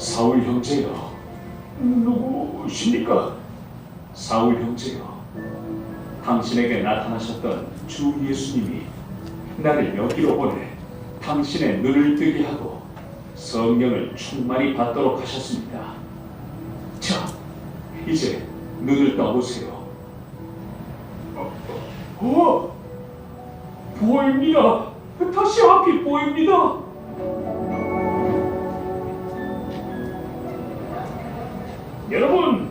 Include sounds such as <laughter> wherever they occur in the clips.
사울 형제여, 누구십니까? 사울 형제여, 당신에게 나타나셨던 주 예수님이 나를 여기로 보내 당신의 눈을 뜨게 하고 성령을 충만히 받도록 하셨습니다. 자, 이제 눈을 떠보세요. 어, 어, 보입니다. 다시 앞이 보입니다. 여러분,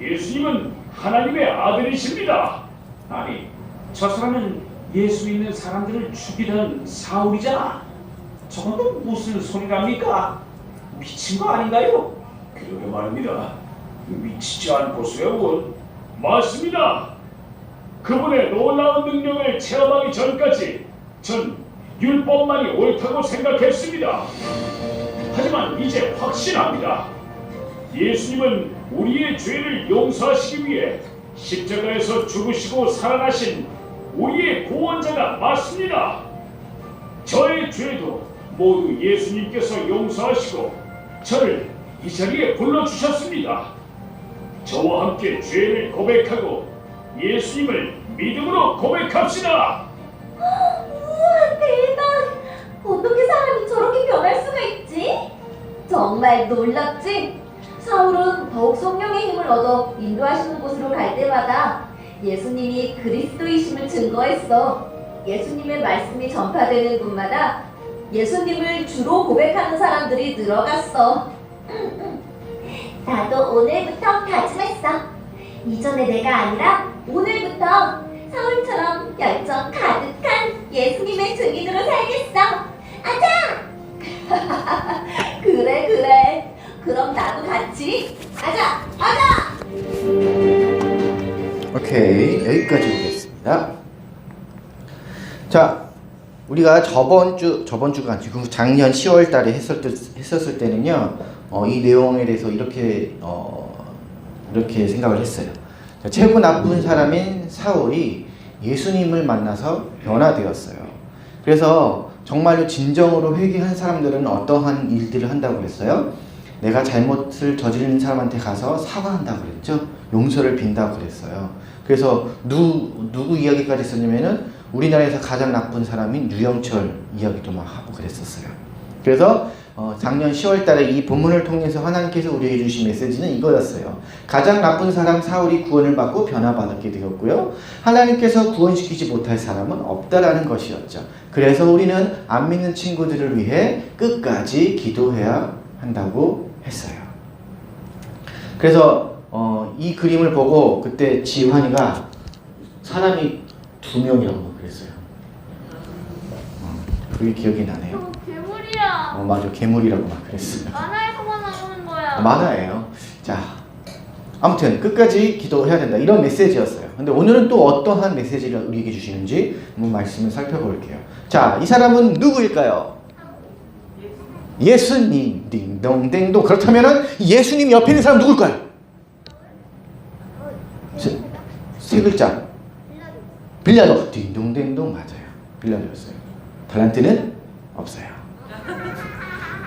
예수님은 하나님의 아들이십니다. 아니, 저 사람은 예수 믿는 사람들을 죽이던 사울이잖아. 저건 또 무슨 소리랍니까? 미친 거 아닌가요? 그러게 말입니다. 미치지 않고서야 원. 맞습니다. 그분의 놀라운 능력을 체험하기 전까지 전 율법만이 옳다고 생각했습니다. 하지만 이제 확신합니다. 예수님은 우리의 죄를 용서하시기 위해 십자가에서 죽으시고 살아나신 우리의 구원자가 맞습니다. 저의 죄도 모두 예수님께서 용서하시고 저를 이 자리에 불러주셨습니다. 저와 함께 죄를 고백하고 예수님을 믿음으로 고백합시다. 우와 대박! 어떻게 사람이 저렇게 변할 수가 있지? 정말 놀랍지? 사울은 더욱 성령의 힘을 얻어 인도하시는 곳으로 갈 때마다 예수님이 그리스도이심을 증거했어. 예수님의 말씀이 전파되는 곳마다 예수님을 주로 고백하는 사람들이 늘어갔어. 나도 오늘부터 다짐했어. 이전의 내가 아니라 오늘부터 서울처럼 열정 가득한 예수님의 증인으로 살겠어. 아자! <laughs> 그래 그래. 그럼 나도 같이 아자 아자. 오케이 여기까지 보겠습니다. 자 우리가 저번 주 저번 주가 아니고 작년 10월달에 했을 때 했었을 때는요 어, 이 내용에 대해서 이렇게 어, 이렇게 생각을 했어요. 자, 최고 나쁜 사람인 사울이 예수님을 만나서 변화되었어요. 그래서 정말로 진정으로 회개한 사람들은 어떠한 일들을 한다고 그랬어요? 내가 잘못을 저지른 사람한테 가서 사과한다고 그랬죠. 용서를 빈다고 그랬어요. 그래서 누, 누구 이야기까지 썼냐면은 우리나라에서 가장 나쁜 사람인 유영철 이야기도 막 하고 그랬었어요. 그래서 어, 작년 10월 달에 이 본문을 통해서 하나님께서 우리에게 주신 메시지는 이거였어요. 가장 나쁜 사람 사울이 구원을 받고 변화받게 되었고요. 하나님께서 구원시키지 못할 사람은 없다라는 것이었죠. 그래서 우리는 안 믿는 친구들을 위해 끝까지 기도해야 한다고 했어요. 그래서 어, 이 그림을 보고 그때 지환이가 사람이 두 명이라고 그랬어요. 어, 그게 기억이 나네요. 저 괴물이야. 어, 맞아 괴물이라고 막 그랬어요. 만화에서만 나오는 거야. 만화예요. 자, 아무튼 끝까지 기도해야 된다 이런 메시지였어요. 근데 오늘은 또 어떠한 메시지를 우리에게 주시는지 한번 말씀을 살펴볼게요. 자, 이 사람은 누구일까요? 예수님 딩동댕동 그렇다면은 예수님 옆에 있는 사람 누굴까요? 세, 세 글자 빌라도 딩동댕동 맞아요. 빌라도였어요. 달란트는 없어요.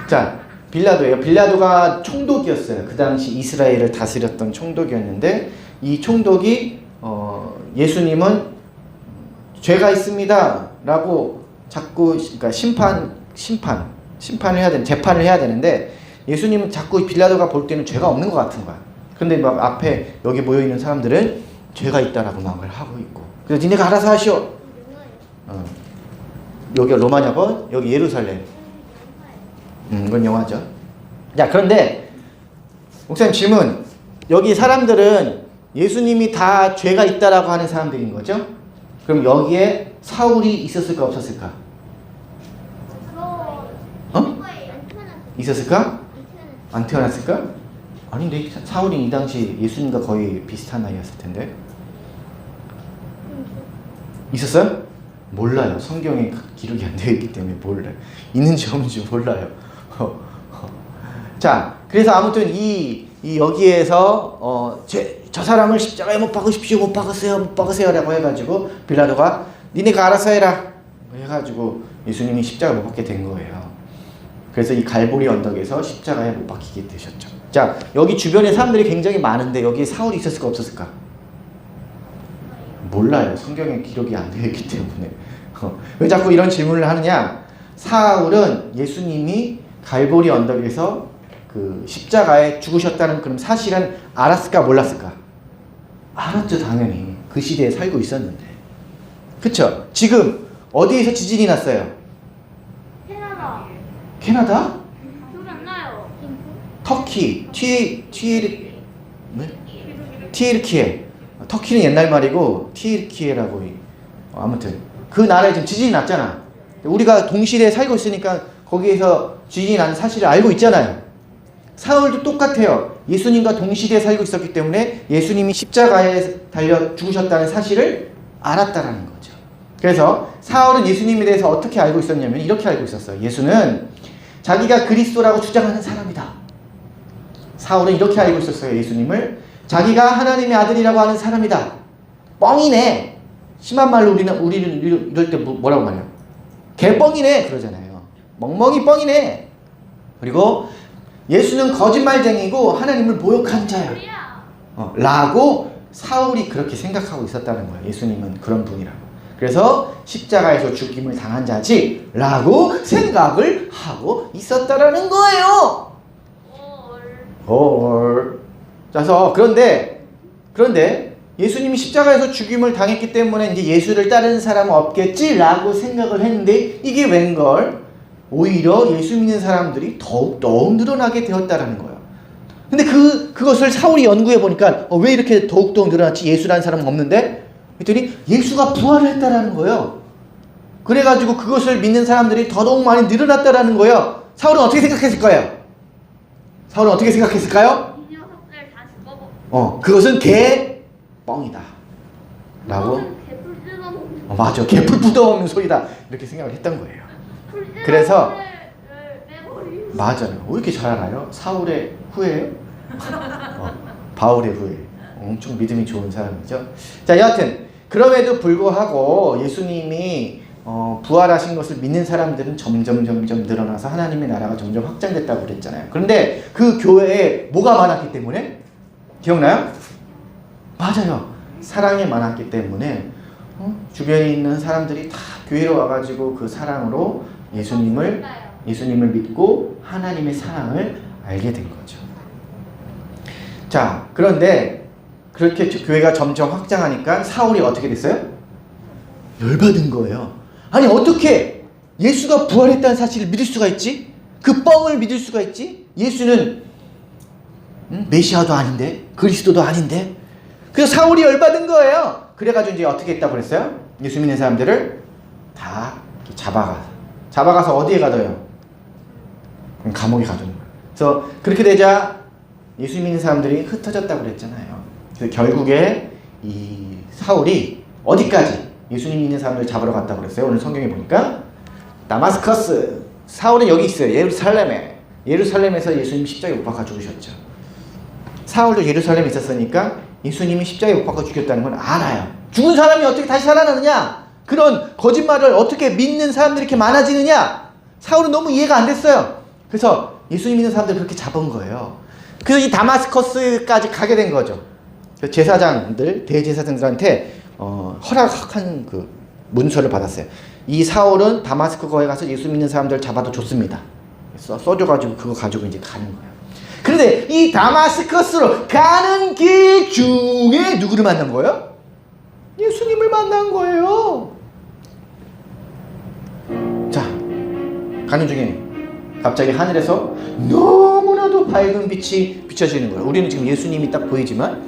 자, 빌라도예요. 빌라도가 총독이었어요. 그 당시 이스라엘을 다스렸던 총독이었는데 이 총독이 어, 예수님은 죄가 있습니다 라고 자꾸 그러니까 심판 심판 심판을 해야 되는 재판을 해야 되는데 예수님은 자꾸 빌라도가 볼 때는 죄가 없는 것 같은 거야. 근데 막 앞에 여기 모여 있는 사람들은 죄가 있다라고 막을 하고 있고. 그래서 니네가 알아서 하시오. 어. 여기 로마냐번, 여기 예루살렘. 음, 이건 영화죠. 자, 그런데 목사님 질문. 여기 사람들은 예수님이 다 죄가 있다라고 하는 사람들인 거죠? 그럼 여기에 사울이 있었을까 없었을까? 어? 있었을까? 안 태어났을까? 아닌데 사울이 이 당시 예수님과 거의 비슷한 나이였을 텐데. 있었어요? 몰라요. 성경에 기록이 안 되어 있기 때문에 몰라요. 있는지 없는지 몰라요. 자, 그래서 아무튼 이, 이 여기에서 어, 제, 저 사람을 십자가에 못 박으십시오, 못 박으세요, 못 박으세요라고 해가지고 빌라도가 니네가 알아서 해라 해가지고 예수님이 십자가 못 박게 된 거예요. 그래서 이 갈보리 언덕에서 십자가에 못 박히게 되셨죠. 자, 여기 주변에 사람들이 굉장히 많은데 여기에 사울이 있었을까 없었을까? 몰라요. 성경에 기록이 안 되어 있기 때문에. 어, 왜 자꾸 이런 질문을 하느냐? 사울은 예수님이 갈보리 언덕에서 그 십자가에 죽으셨다는 그런 사실은 알았을까 몰랐을까? 알았죠, 당연히. 그 시대에 살고 있었는데. 그쵸? 지금 어디에서 지진이 났어요? 캐나다. 기억이 안 나요. 터키, 티, 티, 네? 티르키에. 터키는 옛날 말이고 티르키에라고 이- 어, 아무튼 그 나라에 지금 지진이 났잖아. 우리가 동시대에 살고 있으니까 거기에서 지진이 나는 사실을 알고 있잖아요. 사울도 똑같아요. 예수님과 동시대에 살고 있었기 때문에 예수님이 십자가에 달려 죽으셨다는 사실을 알았다라는 거죠. 그래서 사울은 예수님에 대해서 어떻게 알고 있었냐면 이렇게 알고 있었어요. 예수는 자기가 그리스도라고 주장하는 사람이다. 사울은 이렇게 알고 있었어요. 예수님을 자기가 하나님의 아들이라고 하는 사람이다. 뻥이네. 심한 말로 우리는 우리는 이럴- 때 뭐- 뭐라고 말해요? 개뻥이네 그러잖아요. 멍멍이 뻥이네. 그리고 예수는 거짓말쟁이고 하나님을 모욕한 자야. 어, 라고 사울이 그렇게 생각하고 있었다는 거예요. 예수님은 그런 분이라고. 그래서 십자가에서 죽임을 당한 자지 라고 생각을 하고 있었다라는 거예요. 올. 헐. 그래서 그런데 그런데 예수님이 십자가에서 죽임을 당했기 때문에 이제 예수를 따르는 사람은 없겠지라고 생각을 했는데 이게 웬걸 오히려 예수 믿는 사람들이 더욱 더욱 늘어나게 되었다라는 거예요. 근데 그 그것을 사울이 연구해 보니까 어, 왜 이렇게 더욱 더욱 늘어났지 예수라는 사람은 없는데 그랬더니 예수가 부활을 했다라는 거예요. 그래가지고 그것을 믿는 사람들이 더더욱 많이 늘어났다라는 거예요. 사울은 어떻게 생각했을 거예요? 사울은 어떻게 생각했을까요? 어, 그것은 개 뻥이다. 라고? 어, 맞아. 개풀 뜯어먹는 소리다. 이렇게 생각을 했던 거예요. 그래서-. 맞아요. 왜 이렇게 잘 알아요? 사울의 후예요? 어, 바울의 후예. 엄청 믿음이 좋은 사람이죠. 자, 여하튼 그럼에도 불구하고 예수님이 어, 부활하신 것을 믿는 사람들은 점점 점점 늘어나서 하나님의 나라가 점점 확장됐다고 그랬잖아요. 그런데 그 교회에 뭐가 많았기 때문에 기억나요? 맞아요. 사랑이 많았기 때문에 어? 주변에 있는 사람들이 다 교회로 와가지고 그 사랑으로 예수님을 예수님을 믿고 하나님의 사랑을 알게 된 거죠. 자, 그런데 그렇게 교회가 점점 확장하니까 사울이 어떻게 됐어요? 열받은 거예요. 아니, 어떻게 예수가 부활했다는 사실을 믿을 수가 있지? 그 뻥을 믿을 수가 있지? 예수는 음, 메시아도 아닌데, 그리스도도 아닌데. 그래서 사울이 열받은 거예요. 그래가지고 이제 어떻게 했다고 그랬어요? 예수 믿는 사람들을 다 잡아가. 잡아가서 어디에 가둬요? 감옥에 가두는 거예요. 그래서 그렇게 되자 예수 믿는 사람들이 흩어졌다고 그랬잖아요. 그래서 결국에 이 사울이 어디까지 예수님 믿는 사람들 잡으러 갔다고 그랬어요. 오늘 성경에 보니까 다마스커스 사울은 여기 있어요. 예루살렘에 예루살렘에서 예수님 십자가에 못 박아 죽으셨죠. 사울도 예루살렘에 있었으니까 예수님이 십자가에 못 박아 죽였다는 건 알아요. 죽은 사람이 어떻게 다시 살아나느냐? 그런 거짓말을 어떻게 믿는 사람들이 이렇게 많아지느냐? 사울은 너무 이해가 안 됐어요. 그래서 예수님 믿는 사람들 그렇게 잡은 거예요. 그래서 이 다마스커스까지 가게 된 거죠. 그 제사장들, 대제사장들한테 어, 허락한 그 문서를 받았어요. 이 사울은 다마스커 거에 가서 예수 믿는 사람들 잡아도 좋습니다. 써, 써줘가지고 그거 가지고 이제 가는 거예요. 그런데 이 다마스커스로 가는 길 중에 누구를 만난 거예요? 예수님을 만난 거예요. 자, 가는 중에 갑자기 하늘에서 너무나도 밝은 빛이 비춰지는 거예요. 우리는 지금 예수님이 딱 보이지만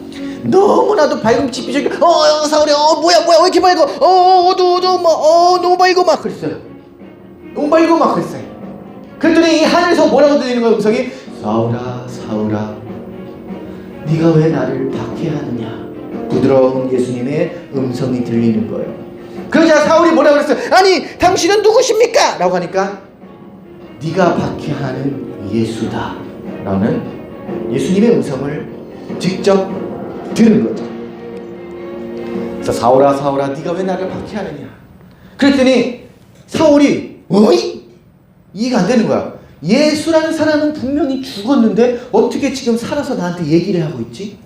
너무나도 밝은 빛이 어, 어 사울이 어 뭐야 뭐야 왜 이렇게 밝어 어 어두 어두 막어 너무 밝고 막 그랬어요. 너무 밝고 막 그랬어요. 그랬더니 이 하늘에서 뭐라고 들리는 거예요 음성이 사울아 사울아 네가 왜 나를 박해하느냐 부드러운 예수님의 음성이 들리는 거예요. 그러자 사울이 뭐라고 그랬어요? 아니 당신은 누구십니까? 라고 하니까 네가 박해하는 예수다 라는 예수님의 음성을 직접 들은 거죠. 그래서 사울아 사울아 네가 왜 나를 박해하느냐? 그랬더니 사울이 어이? 이해가 안 되는 거야. 예수라는 사람은 분명히 죽었는데 어떻게 지금 살아서 나한테 얘기를 하고 있지?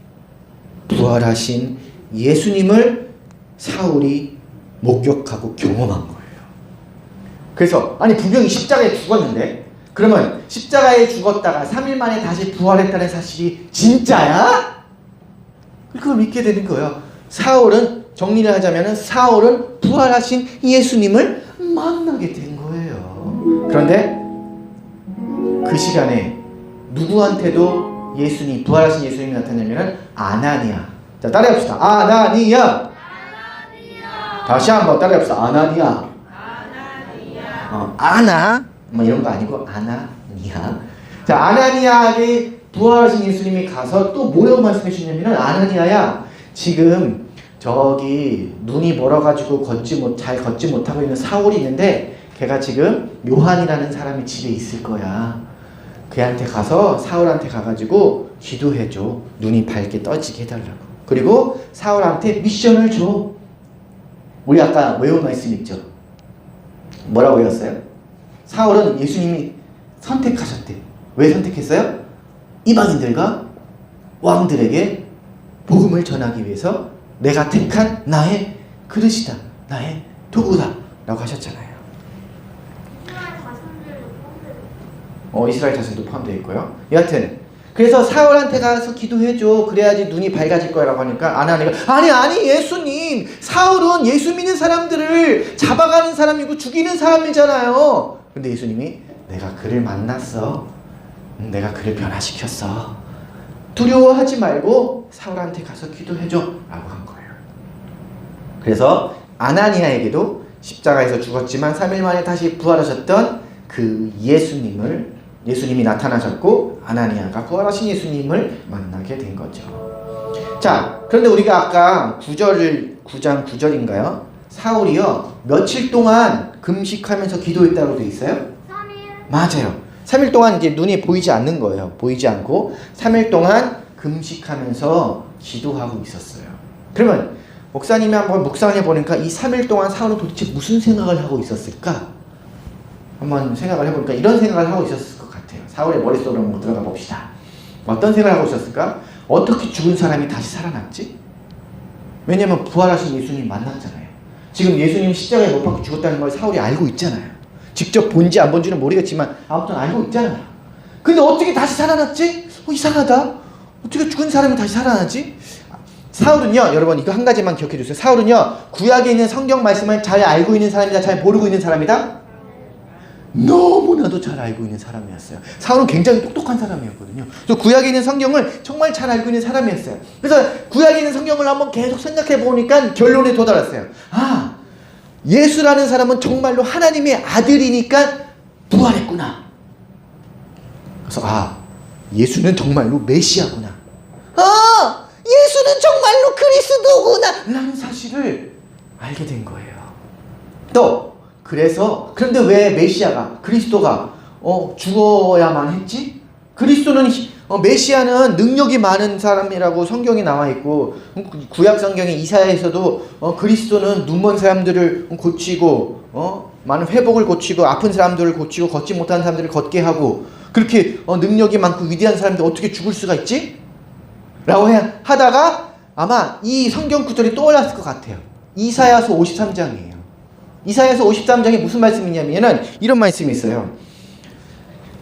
부활하신 예수님을 사울이 목격하고 경험한 거예요. 그래서 아니 분명히 십자가에 죽었는데 그러면 십자가에 죽었다가 3일 만에 다시 부활했다는 사실이 진짜야? 그걸 믿게 되는 거예요. 사울은 정리를 하자면은 사울은 부활하신 예수님을 만나게 된 거예요. 그런데 그 시간에 누구한테도 예수님 부활하신 예수님이 나타나면은 아나니아. 자 따라해봅시다. 아나니아. 다시 한번 따라해봅시다. 아나니아. 어, 아나 뭐 이런 거 아니고 아나니아. 자 아나니아에게 부활하신 예수님이 가서 또 뭐라고 말씀해 주냐면은 아나니아야 지금 저기 눈이 멀어가지고 걷지 못 잘 걷지 못하고 있는 사울이 있는데 걔가 지금 요한이라는 사람이 집에 있을 거야. 걔한테 가서 사울한테 가가지고 기도해줘. 눈이 밝게 떠지게 해달라고. 그리고 사울한테 미션을 줘. 우리 아까 외운 말씀 있죠? 뭐라고 외웠어요? 사울은 예수님이 선택하셨대. 왜 선택했어요? 이방인들과 왕들에게 복음을 전하기 위해서 내가 택한 나의 그릇이다. 나의 도구다. 라고 하셨잖아요. 어, 이스라엘 자손도 포함되어 있고요. 여하튼 그래서 사울한테 가서 기도해줘. 그래야지 눈이 밝아질 거라고 하니까 아나니가 아니 아니 예수님 사울은 예수 믿는 사람들을 잡아가는 사람이고 죽이는 사람이잖아요. 근데 예수님이 내가 그를 만났어. 음, 내가 그를 변화시켰어. 두려워하지 말고 사울한테 가서 기도해줘 라고 한 거예요. 그래서 아나니아에게도 십자가에서 죽었지만 3일 만에 다시 부활하셨던 그 예수님을 예수님이 나타나셨고 아나니아가 부활하신 예수님을 만나게 된 거죠. 자, 그런데 우리가 아까 9절을 9장 9절인가요? 사울이요. 며칠 동안 금식하면서 기도했다고 돼 있어요? 3일 맞아요. 3일 동안 이제 눈이 보이지 않는 거예요. 보이지 않고 3일 동안 금식하면서 기도하고 있었어요. 그러면 목사님이 한번 묵상해 보니까 이 3일 동안 사울은 도대체 무슨 생각을 하고 있었을까? 한번 생각을 해보니까 이런 생각을 하고 있었을 것 같아요. 사울의 머릿속으로 한번 들어가 봅시다. 어떤 생각을 하고 있었을까? 어떻게 죽은 사람이 다시 살아났지? 왜냐면 부활하신 예수님 만났잖아요. 지금 예수님 십자가에 못 박혀 죽었다는 걸 사울이 알고 있잖아요. 직접 본지 안 본지는 모르겠지만 아무튼 알고 있잖아요. 근데 어떻게 다시 살아났지? 어, 이상하다. 어떻게 죽은 사람이 다시 살아나지? 사울은요, 여러분 이거 한 가지만 기억해 주세요. 사울은요, 구약에 있는 성경 말씀을 잘 알고 있는 사람이다, 잘 모르고 있는 사람이다? 너무나도 잘 알고 있는 사람이었어요. 사울은 굉장히 똑똑한 사람이었거든요. 그래서 구약에 있는 성경을 정말 잘 알고 있는 사람이었어요. 그래서 구약에 있는 성경을 한번 계속 생각해 보니까 결론에 도달했어요. 아, 예수라는 사람은 정말로 하나님의 아들이니까 부활했구나. 그래서 아, 예수는 정말로 메시아구나. 아, 예수는 정말로 그리스도구나. 라는 사실을 알게 된 거예요. 또 그래서 그런데 왜 메시아가 그리스도가 어 죽어야만 했지? 그리스도는 히- 어, 메시아는 능력이 많은 사람이라고 성경에 나와 있고 구약 성경에 이사야에서도 어, 그리스도는 눈먼 사람들을 고치고 어, 많은 회복을 고치고 아픈 사람들을 고치고 걷지 못하는 사람들을 걷게 하고 그렇게 어, 능력이 많고 위대한 사람들 어떻게 죽을 수가 있지? 라고 해- 하다가 아마 이 성경 구절이 떠올랐을 것 같아요. 이사야서 53장이에요. 이사야서 53장에 무슨 말씀이냐면은 이런 말씀이 있어요.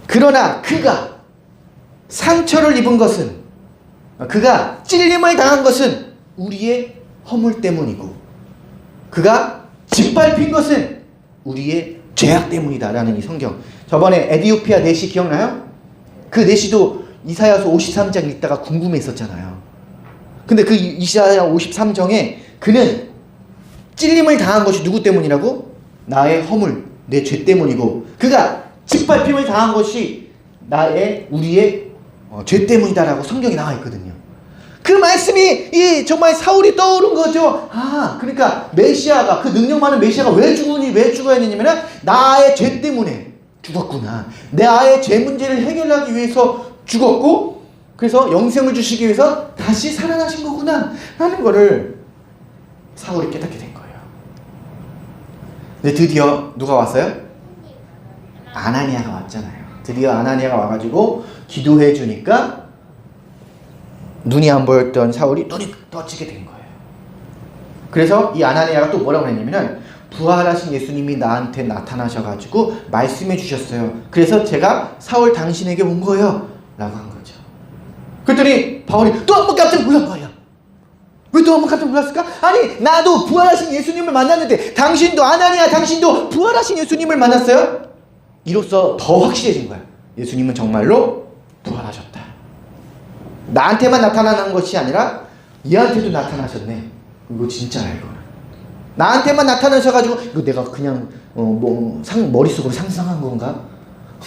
그러나 그가 상처를 입은 것은 그가 찔림을 당한 것은 우리의 허물 때문이고 그가 짓밟힌 것은 우리의 죄악 때문이다라는 이 성경. 저번에 에디오피아 내시 기억나요? 그 내시도 이사야서 53장 읽다가 궁금했었잖아요. 근데 그 이사야 53장에 그는 찔림을 당한 것이 누구 때문이라고? 나의 허물, 내 죄 때문이고 그가 짓밟힘을 당한 것이 나의 우리의 어, 죄 때문이다라고 성경에 나와 있거든요. 그 말씀이 이 정말 사울이 떠오른 거죠. 아, 그러니까 메시아가 그 능력 많은 메시아가 왜 죽으니 왜 죽어야 했냐면은 나의 죄 때문에 죽었구나. 내 아의 죄 문제를 해결하기 위해서 죽었고 그래서 영생을 주시기 위해서 다시 살아나신 거구나 하는 거를 사울이 깨닫게 된 거예요. 근데 드디어 누가 왔어요? 아나니아가 왔잖아요. 드디어 아나니아가 와가지고 기도해 주니까 눈이 안 보였던 사울이 눈이 떠지게 된 거예요. 그래서 이 아나니아가 또 뭐라고 했냐면은 부활하신 예수님이 나한테 나타나셔가지고 말씀해 주셨어요. 그래서 제가 사울 당신에게 온 거예요. 라고 한 거죠. 그랬더니 바울이 또 한 번 깜짝 놀란 거예요. 왜또 한 번 깜짝 놀랐을까? 아니 나도 부활하신 예수님을 만났는데 당신도 아나니아 당신도 부활하신 예수님을 만났어요? 이로써 더 확실해진 거야. 예수님은 정말로 부활하셨다. 나한테만 나타나는 것이 아니라 얘한테도 나타나셨네. 이거 진짜야 이거는. 나한테만 나타나셔가지고 이거 내가 그냥 어 뭐 상 머릿속으로 상상한 건가?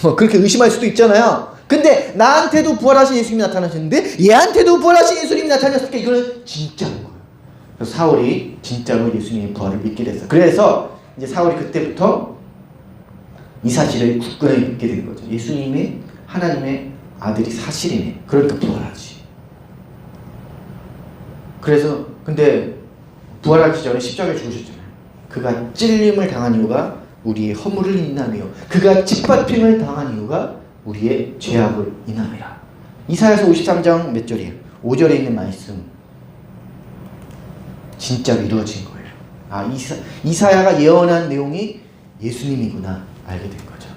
어, 그렇게 의심할 수도 있잖아요. 근데 나한테도 부활하신 예수님이 나타나셨는데 얘한테도 부활하신 예수님이 나타나셨으니까 이거는 진짜인 거예요. 그래서 사울이 진짜로 예수님의 부활을 믿게 됐어. 그래서 이제 사울이 그때부터 이 사실을 굳건히 믿게 된 거죠. 예수님이 하나님의 아들이 사실이네. 그러니까 부활하지. 그래서 근데 부활하기 전에 십자가에 죽으셨잖아요. 그가 찔림을 당한 이유가 우리의 허물을 인함이요. 그가 짓밟힘을 당한 이유가 우리의 죄악을 인함이라. 이사야서 53장 몇 절이에요? 5절에 있는 말씀. 진짜로 이루어진 거예요. 아 이사, 이사야가 예언한 내용이 예수님이구나 알게 된 거죠.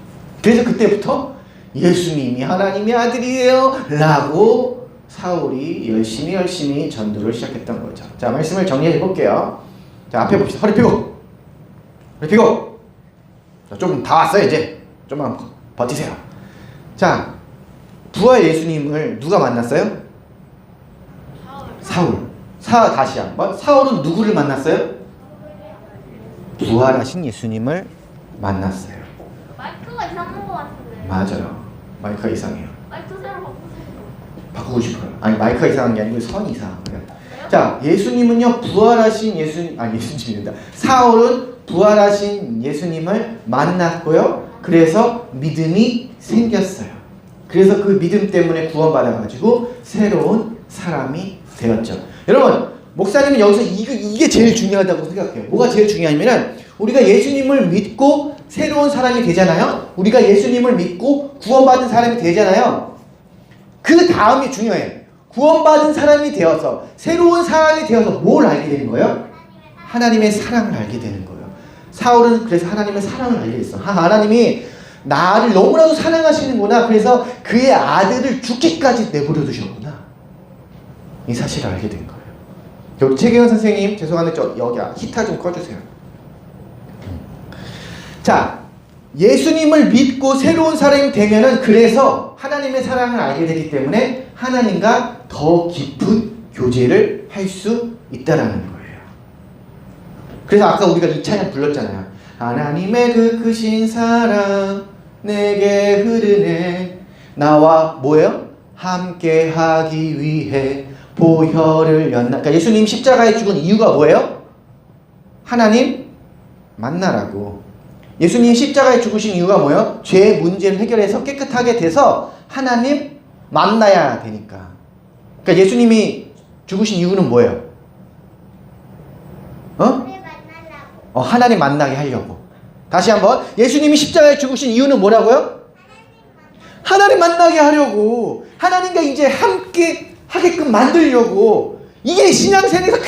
그래서 그때부터 예수님이 하나님의 아들이에요 라고 사울이 열심히 열심히 전도를 시작했던 거죠. 자 말씀을 정리해 볼게요. 자 앞에 봅시다. 허리 펴고 허리 펴고 좀다 왔어요 이제 좀만 버- 버티세요. 자 부활 예수님을 누가 만났어요? 사울. 사 다시 한번 사울은 누구를 만났어요? 부활하신 예수님을 만났어요. 마이크가 이상한 것 같은데. 맞아요. 마이크가 이상해요. 마이크 새로 바꾸세요. 바꾸고 싶어요. 아니 마이크가 이상한 게 아니고 선이 이상한 거예요. 자 예수님은요 부활하신 예수 아니 예수님입니다. 사울은 부활하신 예수님을 만났고요. 그래서 믿음이 생겼어요. 그래서 그 믿음 때문에 구원받아가지고 새로운 사람이 되었죠. 여러분 목사님은 여기서 이게, 이게 제일 중요하다고 생각해요. 뭐가 제일 중요하냐면 우리가 예수님을 믿고 새로운 사람이 되잖아요. 우리가 예수님을 믿고 구원받은 사람이 되잖아요. 그 다음이 중요해요. 구원받은 사람이 되어서 새로운 사람이 되어서 뭘 알게 되는 거예요? 하나님의 사랑을 알게 되는 거예요. 사울은 그래서 하나님의 사랑을 알게 됐어. 하- 하나님이 나를 너무나도 사랑하시는구나. 그래서 그의 아들을 죽기까지 내버려 두셨구나. 이 사실을 알게 된 거예요. 최경현 선생님 죄송한데 저 여기 히타 좀 꺼주세요. 자, 예수님을 믿고 새로운 사람이 되면은 그래서 하나님의 사랑을 알게 되기 때문에 하나님과 더 깊은 교제를 할 수 있다라는 거예요. 그래서 아까 우리가 이 찬양 불렀잖아요. 하나님의 그 크신 사랑 내게 흐르네 나와 뭐예요? 함께 하기 위해 보혈을 연나. 그러니까 예수님 십자가에 죽은 이유가 뭐예요? 하나님 만나라고. 예수님 십자가에 죽으신 이유가 뭐예요? 죄의 문제를 해결해서 깨끗하게 돼서 하나님 만나야 되니까. 그러니까 예수님이 죽으신 이유는 뭐예요? 어? 어, 하나님 만나게 하려고. 다시 한번 예수님이 십자가에 죽으신 이유는 뭐라고요? 하나님 만나게 하려고. 하나님과 이제 함께 하게끔 만들려고. 이게 신앙생에서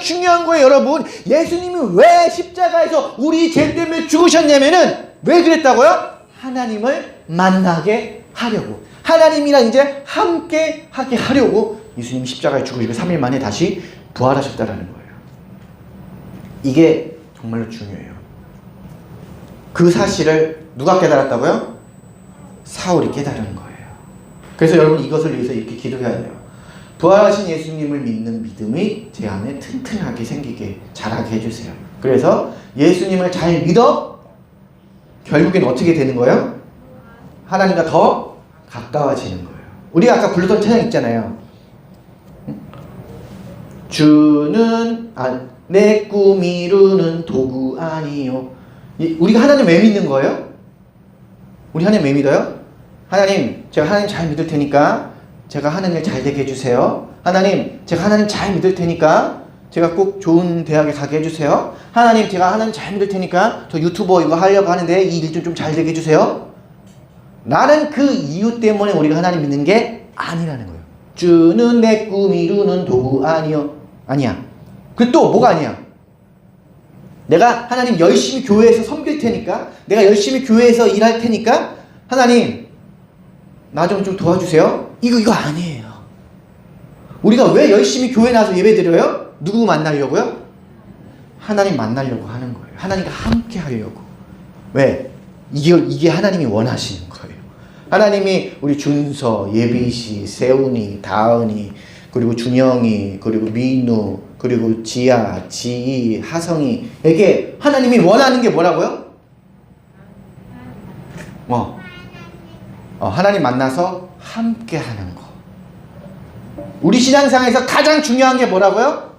중요한 거예요, 여러분. 예수님이 왜 십자가에서 우리 죄 때문에 죽으셨냐면은 왜 그랬다고요? 하나님을 만나게 하려고. 하나님이랑 이제 함께 하게 하려고 예수님 십자가에 죽으시고 3일 만에 다시 부활하셨다라는 거예요. 이게 정말로 중요해요. 그 사실을 누가 깨달았다고요? 사울이 깨달은 거예요. 그래서 여러분 이것을 위해서 이렇게 기도해야 돼요. 부활하신 예수님을 믿는 믿음이 제 안에 튼튼하게 생기게 자라게 해주세요. 그래서 예수님을 잘 믿어 결국엔 어떻게 되는 거예요? 하나님과 더 가까워지는 거예요. 우리가 아까 불렀던 찬양 있잖아요. 응? 주는 아, 내 꿈 이루는 도구 아니요. 이- 우리가 하나님 왜 믿는 거예요? 우리 하나님 왜 믿어요? 하나님, 제가 하나님 잘 믿을 테니까 제가 하나님을 잘 되게 해주세요. 하나님, 제가 하나님 잘 믿을 테니까 제가 꼭 좋은 대학에 가게 해주세요. 하나님, 제가 하나님 잘 믿을 테니까 저 유튜버 이거 하려고 하는데 이 일 좀 잘 되게 해주세요. 라는 그 이유 때문에 우리가 하나님 믿는 게 아니라는 거예요. 주는 내 꿈 이루는 도구 아니요. 아니야. 그 또 뭐가 아니야? 내가 하나님 열심히 교회에서 섬길 테니까 내가 열심히 교회에서 일할 테니까 하나님 나 좀 좀 도와주세요. 이거 이거 아니에요. 우리가 왜 열심히 교회 나서 예배 드려요? 누구 만나려고요? 하나님 만나려고 하는 거예요. 하나님과 함께 하려고. 왜? 이게 이게 하나님이 원하시는 거예요. 하나님이 우리 준서, 예비씨, 세훈이, 다은이, 그리고 준영이, 그리고 민우, 그리고 지아, 지희, 하성이에게 하나님이 원하는 게 뭐라고요? 어, 어, 하나님 만나서 함께 하는 거. 우리 신앙생활에서 가장 중요한 게 뭐라고요?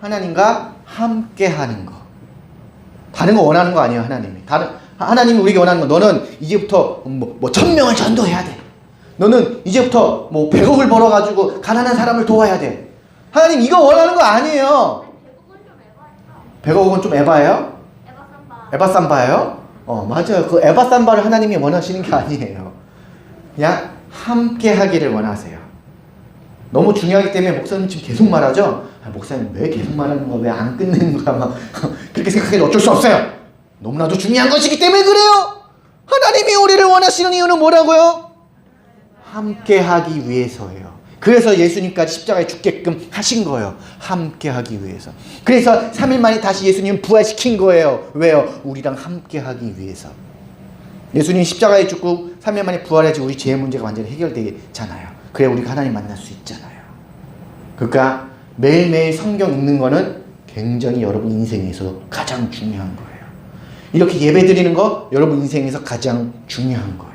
하나님과 함께 하는 거. 다른 거 원하는 거 아니에요, 하나님이. 다른 하나님이 우리에게 원하는 거. 너는 이제부터 뭐, 뭐 천명을 전도해야 돼. 너는 이제부터 뭐 100억을 벌어 가지고 가난한 사람을 도와야 돼. 하나님 이거 원하는 거 아니에요. 대부분 좀 100억은 좀 에바했다. 에바예요? 에바 삼바. 에바 삼바예요? 어, 맞아요. 그 에바 삼바를 하나님이 원하시는 게 아니에요. 그냥 함께 하기를 원하세요. 너무 중요하기 때문에 목사님 지금 계속 말하죠? 아, 목사님 왜 계속 말하는 거야? 왜안 끊는 거야? 막 <laughs> 그렇게 생각해도 어쩔 수 없어요. 너무나도 중요한 것이기 때문에 그래요. 하나님이 우리를 원하시는 이유는 뭐라고요? 함께 하기 위해서예요. 그래서 예수님까지 십자가에 죽게끔 하신 거예요. 함께 하기 위해서. 그래서 3일 만에 다시 예수님 부활시킨 거예요. 왜요? 우리랑 함께 하기 위해서. 예수님 십자가에 죽고 3일 만에 부활해서 우리 죄의 문제가 완전히 해결되잖아요. 그래 우리가 하나님 만날 수 있잖아요. 그러니까 매일매일 성경 읽는 거는 굉장히 여러분 인생에서 가장 중요한 거예요. 이렇게 예배 드리는 거 여러분 인생에서 가장 중요한 거예요.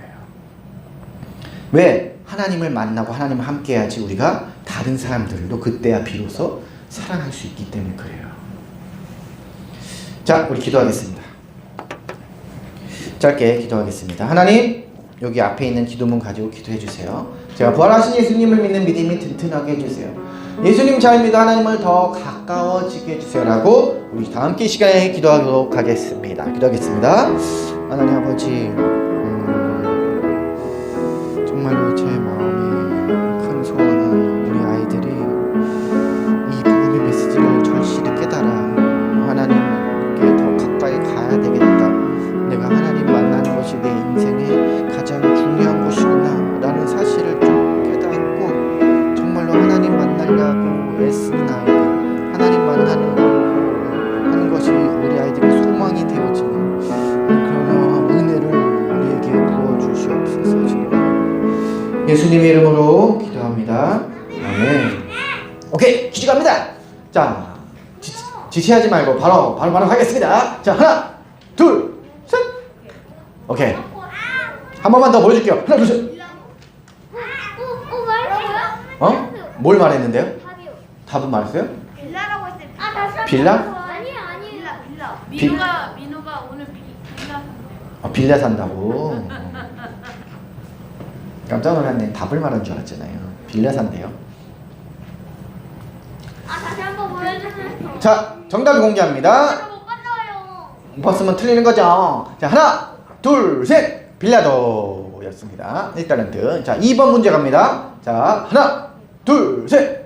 왜? 하나님을 만나고 하나님을 함께 해야지 우리가 다른 사람들도 그때야 비로소 사랑할 수 있기 때문에 그래요. 자, 우리 기도하겠습니다. 짧게 기도하겠습니다. 하나님, 여기 앞에 있는 기도문 가지고 기도해 주세요. 제가 부활하신 예수님을 믿는 믿음이 튼튼하게 해주세요. 예수님 잘 믿어 하나님을 더 가까워지게 해주세요라고 우리 다 함께 이 시간에 기도하도록 하겠습니다. 기도하겠습니다. 하나님 아버지, 예수님의 이름으로 기도합니다 아멘 오케이 퀴즈 갑니다 자 지, 지체하지 말고 바로 바로 바로 하겠습니다 자 하나 둘 셋 오케이 한 번만 더 보여줄게요 하나 둘셋 오 말했어요? 어? 뭘 말했는데요? 답은 말했어요? 빌라라고 때. 아, 다시 빌라? 아니에요, 아니에요. 빌라, 빌라. 비- 민우가 민우가 오늘 비, 빌라 산대. 어, 빌라 산다고 어. 깜짝 놀랐네. 답을 말한 줄 알았잖아요. 빌라 산대요. 아, 다시 한번 보여주세요. 자 정답을 공개합니다. 못 봤어요. 못 봤으면 틀리는 거죠. 자 하나 둘 셋. 빌라도였습니다. 1달란트. 자 2번 문제 갑니다. 자 하나 둘셋.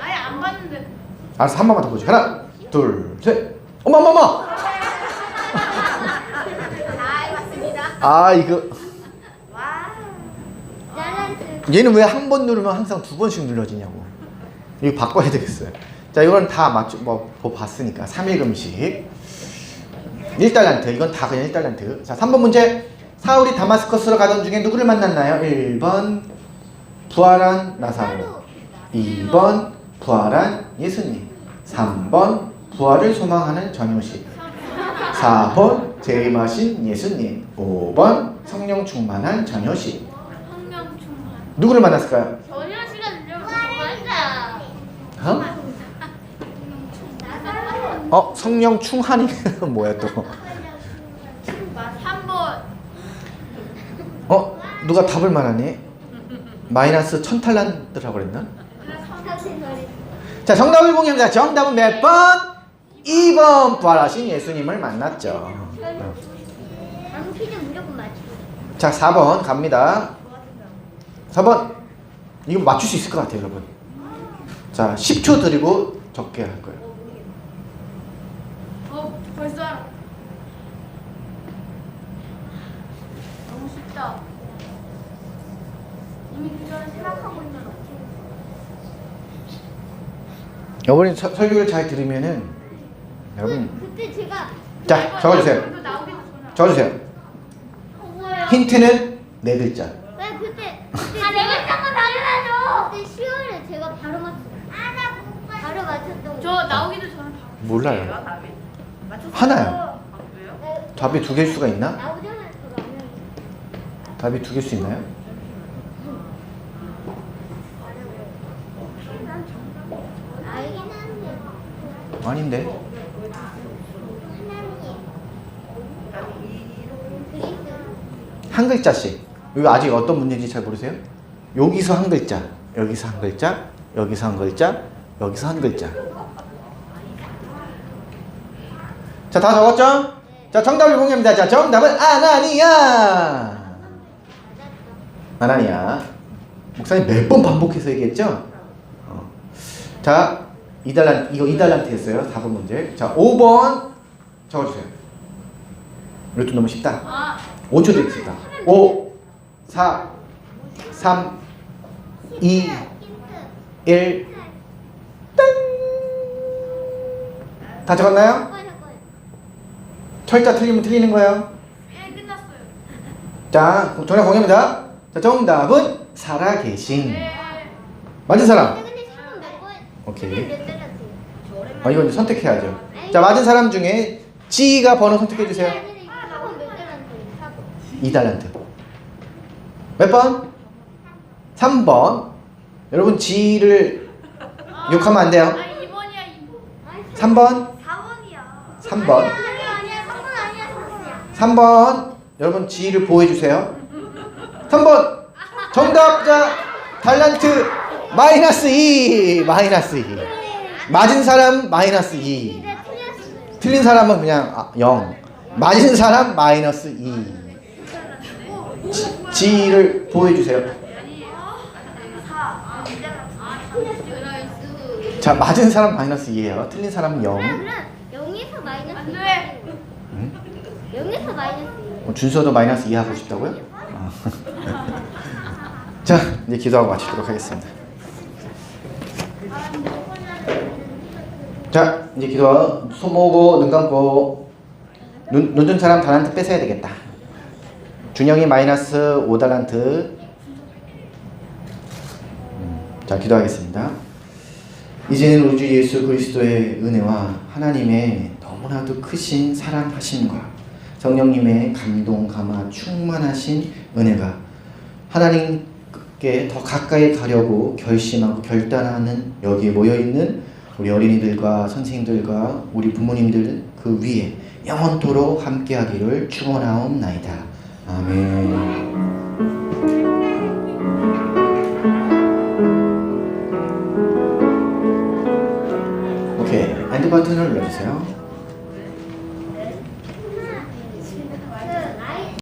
아예 안 봤는데. 알았어 한 번만 더 보죠 하나 둘 셋. 어머 어머 어머! <laughs> 아, 맞습니다. 아 이거. 얘는 왜 한 번 누르면 항상 두 번씩 눌러지냐고. 이거 바꿔야 되겠어요. 자, 이건 다 맞추, 뭐, 뭐 봤으니까. 3일 금식. 1달란트. 이건 다 그냥 1달란트. 자, 3번 문제. 사울이 다마스커스로 가던 중에 누구를 만났나요? 1번, 부활한 나사로. 2번, 부활한 예수님. 3번, 부활을 소망하는 전효식. 4번, 재림하신 예수님. 5번, 성령 충만한 전효식. 누구를 만났을까요? 전혀 시간 좀 맞아. 어? 어 성령 충한이 <laughs> 뭐야 또? 한 번 어 누가 답을 말하니? 마이너스 천 탈란트라고 그랬나? 자 정답을 공개합니다. 정답은 몇 번? 2번 부활하신 예수님을 만났죠. 자, 4번 갑니다. 4번. 이거 맞출 수 있을 것 같아요, 여러분. 자, 10초 드리고 적게 할 거예요. 어 벌써 알아. 너무 쉽다. 이미 그전에 생각하고 있는 어떻게 여러분이 서- 설교를 잘 들으면은 여러분 그때 제가 자, 적어주세요. 적어주세요. 어? 힌트는 네 글자. 왜 그때 그때 아 내가 잠깐 당연하죠. 그때 10월에 제가 바로 맞췄어. 아나 바로 맞췄던. 저 나오기도 몰라요. 하나요. 답이 두 개일 수가 있나? 안. 답이 두 개일 수 있나요? 알긴 한데. 아닌데. 한 글자씩. 이거 아직 어떤 문제인지 잘 모르세요? 여기서 한 글자, 여기서 한 글자, 여기서 한 글자, 여기서 한 글자. 자, 다 적었죠? 자, 정답을 공개합니다. 자, 정답은 아나니아. 아나니아. 목사님 몇 번 반복해서 얘기했죠? 어. 자, 이달란 이거 이달란트였어요. 4번 문제. 자, 5번 적어주세요. 이것도 너무 쉽다. 아 5초 드리겠습니다. 5, 4, 3, 2, 1, 땡! 다 적었나요? 철자 틀리면 틀리는 거예요. 예 끝났어요. 자, 정답 공개합니다. 자, 정답은 살아계신. 네. 맞은 사람. 근데 시험 몇 번? 오케이. 몇? 아, 이건 이제 선택해야죠. 자, 맞은 사람 중에 G가 번호 선택해 주세요. 사번 몇 달았어요? 2달란트. 몇 번? 3번. 여러분 G를 욕하면 안 돼요. 아니 2번이야 2번. 3번. 4번이야. 3번. 아니야 아니야 3번 아니야 3번이야. 3번. 여러분 G를 보호해 주세요. 3번. 정답자 달란트 마이너스 2. 마이너스 2. 맞은 사람 마이너스 2. 근데 틀렸어요. 틀린 사람은 그냥 아, 0. 맞은 사람 마이너스 2. G, G를 보호해 주세요. 자, 맞은 사람 마이너스 2예요. 틀린 사람은 0. 그럼 0에서 마이너스 안 돼. 응? 0에서 마이너스 2. 어, 준서도 마이너스 2 하고 싶다고요? 어. <laughs> 자, 이제 기도하고 마치도록 하겠습니다. 자, 이제 기도 손 모으고 눈 감고 눈, 눈뜬 사람 달란트 뺏어야 되겠다. 준영이 마이너스 5달란트. 음, 자, 기도하겠습니다. 이제는 우리 주 예수 그리스도의 은혜와 하나님의 너무나도 크신 사랑하심과 성령님의 감동 감화 충만하신 은혜가 하나님께 더 가까이 가려고 결심하고 결단하는 여기에 모여 있는 우리 어린이들과 선생님들과 우리 부모님들 그 위에 영원토록 함께하기를 축원하옵나이다. 아멘. 오케이 엔드 버튼을 눌러주세요.